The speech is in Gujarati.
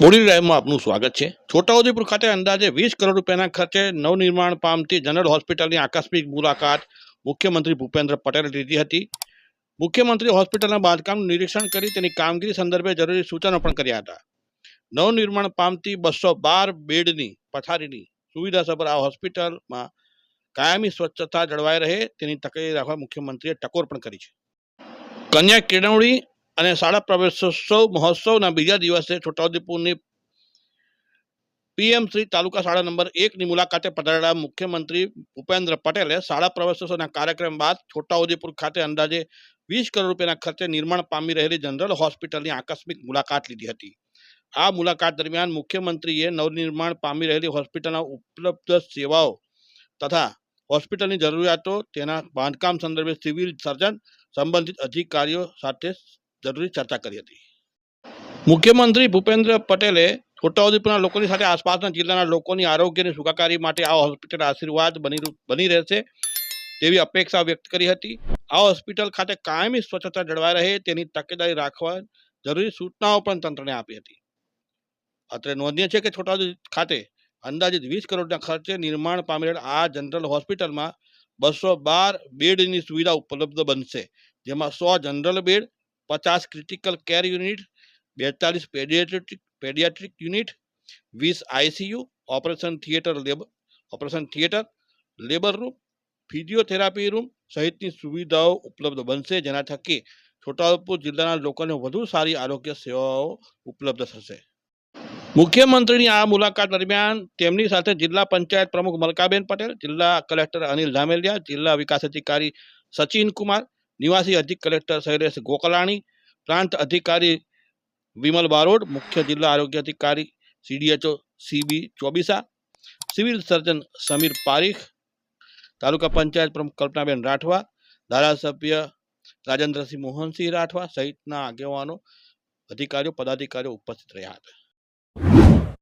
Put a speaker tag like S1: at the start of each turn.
S1: બોડી ડ્રાઈવમાં આપનું સ્વાગત છે. છોટાઉદેપુર ખાતે અંદાજે વીસ કરોડ રૂપિયાના ખર્ચે નવનિર્માણ પામતી જનરલ હોસ્પિટલની આકસ્મિક મુલાકાત મુખ્યમંત્રી ભૂપેન્દ્ર પટેલે લીધી હતી. મુખ્યમંત્રી હોસ્પિટલના બાંધકામનું નિરીક્ષણ કરી તેની કામગીરી સંદર્ભે જરૂરી સૂચનો પણ કર્યા હતા. નવનિર્માણ પામતી બસો બાર બેડની પથારીની સુવિધાસભર આ હોસ્પિટલમાં કાયમી સ્વચ્છતા જળવાઈ રહે તેની તકેદારી રાખવા મુખ્યમંત્રીએ ટકોર પણ કરી છે. કન્યા કેળવણી અને શાળા પ્રવેશોત્સવ મહોત્સવના બીજા દિવસે છોટાઉદેપુરની પીએમ શ્રી તાલુકા શાળા નંબર એકની મુલાકાતે પધારેલા મુખ્યમંત્રી ભૂપેન્દ્ર પટેલે શાળા પ્રવેશોત્સવના કાર્યક્રમ બાદ છોટાઉદેપુર ખાતે અંદાજે વીસ કરોડ રૂપિયાના ખર્ચે નિર્માણ પામી રહેલી જનરલ હોસ્પિટલની આકસ્મિક મુલાકાત લીધી હતી. આ મુલાકાત દરમિયાન મુખ્યમંત્રીએ નવનિર્માણ પામી રહેલી હોસ્પિટલના ઉપલબ્ધ સેવાઓ તથા હોસ્પિટલની જરૂરિયાતો તેના બાંધકામ સંદર્ભે સિવિલ સર્જન સંબંધિત અધિકારીઓ સાથે જરૂરી ચર્ચા કરી હતી. મુખ્યમંત્રી ભૂપેન્દ્ર પટેલે છોટાઉદેપુરના લોકોની સાથે આસપાસના જિલ્લાના લોકોની આરોગ્યની સુખાકારી માટે આ હોસ્પિટલ આશીર્વાદ બની બની રહેશે તેવી અપેક્ષા વ્યક્ત કરી હતી. આ હોસ્પિટલ ખાતે કાયમી સ્વચ્છતા જળવાઈ રહે તેની તકેદારી રાખવા જરૂરી સૂચનાઓ પણ તંત્રને આપી હતી. અત્રે નોંધનીય છે કે છોટાઉદેપુર ખાતે અંદાજિત વીસ કરોડના ખર્ચે નિર્માણ પામેલ આ જનરલ હોસ્પિટલમાં બસો બાર બેડની સુવિધા ઉપલબ્ધ બનશે, જેમાં સો જનરલ બેડ પચાસ ક્રિટિકલ કેર યુનિટ બેતાલીસ પેડિયાટ્રિક પેડિયાટ્રિક યુનિટ વીસ ICU operation theatre labour operation theatre, labour room, physiotherapy room સહિતની સુવિધાઓ ઉપલબ્ધ બનશે, જેના થકી છોટાઉદેપુર જિલ્લાના લોકોને વધુ સારી આરોગ્ય સેવાઓ ઉપલબ્ધ થશે. મુખ્યમંત્રીની આ મુલાકાત દરમિયાન તેમની સાથે જિલ્લા પંચાયત પ્રમુખ મલકાબેન પટેલ, જિલ્લા કલેક્ટર અનિલ ધામેલિયા, જિલ્લા વિકાસ અધિકારી સચિન કુમાર નિવાસી અધિક કલેક્ટર શૈલેષ ગોકલાણી, પ્રાંત અધિકારી વિમલ બારોડ, મુખ્ય જિલ્લા આરોગ્ય અધિકારી CDHO CB Chobisa, civil surgeon Samir Parikh, taluka panchayat પ્રમુખ કલ્પનાબેન રાઠવા, ધારાસભ્ય રાજેન્દ્રસિંહ મોહનસિંહ રાઠવા સહિતના આગેવાનો, અધિકારીઓ, પદાધિકારીઓ ઉપસ્થિત રહ્યા હતા.